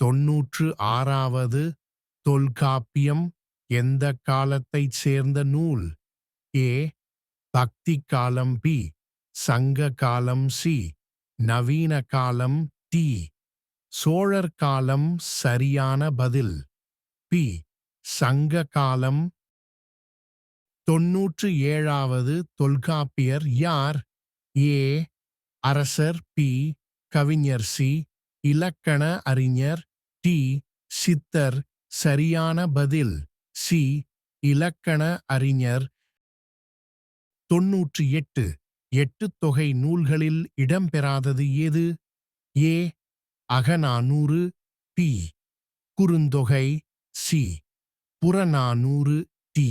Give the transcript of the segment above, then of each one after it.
தொன்னூற்று ஆறாவது தொல்காப்பியம் எந்த காலத்தைச் சேர்ந்த நூல்? ஏ. பக்தி காலம் பி. சங்க காலம் சி. நவீன காலம் டி. சோழர் காலம் சரியான பதில். பி. சங்க காலம் தொன்னூற்று ஏழாவது தொல்காப்பியர் யார்? ஏ. அரசர் பி. கவிஞர் சி. இலக்கண அறிஞர் டி. சித்தர். சரியான பதில். சி. இலக்கண அறிஞர். தொன்னூற்றி எட்டு எட்டு தொகை நூல்களில் இடம்பெறாதது ஏது? A. Agananuru. B. Kurunthogai. C. Purananuru. D.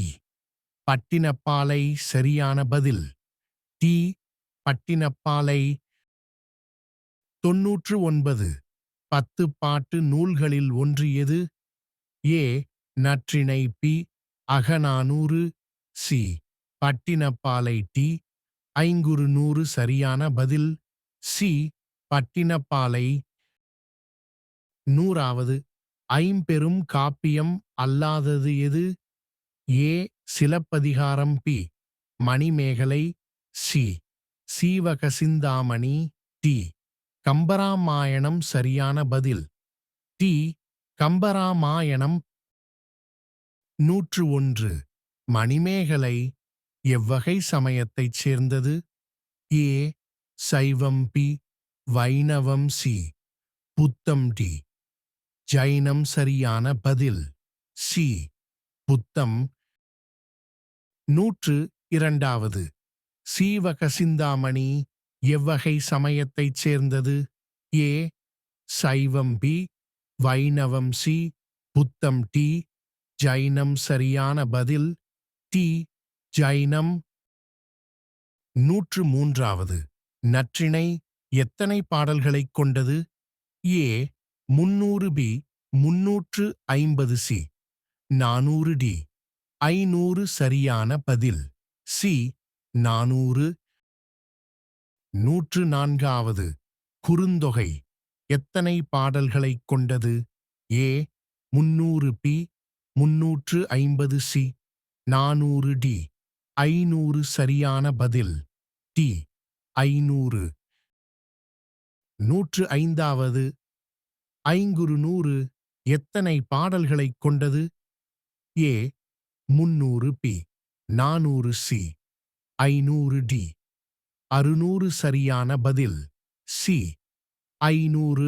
Pattinappalai சரியான பதில். டி. பட்டினப்பாலை. தொன்னூற்று ஒன்பது. பத்து பாட்டு நூல்களில் ஒன்று எது? A. Natrinai B. Agananuru C. Pattinappalai D. Ainkurunuru சரியான பதில். சி. பட்டினப்பாலை நூறாவது. ஐம்பெரும் காப்பியம் அல்லாதது எது? A. Silappathikaram B. Manimekalai C. Seevaka Chintamani D. Kambaramayanam சரியான பதில். டி. கம்பராமாயணம் நூற்று ஒன்று மணிமேகலை எவ்வகை சமயத்தைச் சேர்ந்தது? ஏ. சைவம் பி. வைணவம் சி. புத்தம் டி. ஜைனம் சரியான பதில். சி. புத்தம் நூற்று இரண்டாவது. சீவக சிந்தாமணி எவ்வகை சமயத்தைச் சேர்ந்தது? ஏ. சைவம் பி. வைணவம் சி. புத்தம் டி. ஜைனம் சரியான பதில். டி. ஜைனம் நூற்று மூன்றாவது நற்றிணை எத்தனை பாடல்களைக் கொண்டது? ஏ. முன்னூறு பி. முன்னூற்று ஐம்பது சி. நானூறு டி. ஐநூறு சரியான பதில். சி. நானூறு நூற்று நான்காவது குறுந்தொகை. எத்தனை பாடல்களைக் கொண்டது? ஏ முன்னூறு பி முன்னூற்று ஐம்பது சி நானூறு டி ஐநூறு சரியான பதில் டி ஐநூறு. நூற்று ஐந்தாவது ஐங்குறு நூறு எத்தனை பாடல்களைக் கொண்டது? ஏ முன்னூறு பி நானூறு சி ஐநூறு டி. அறுநூறு சரியான பதில். சி. ஐநூறு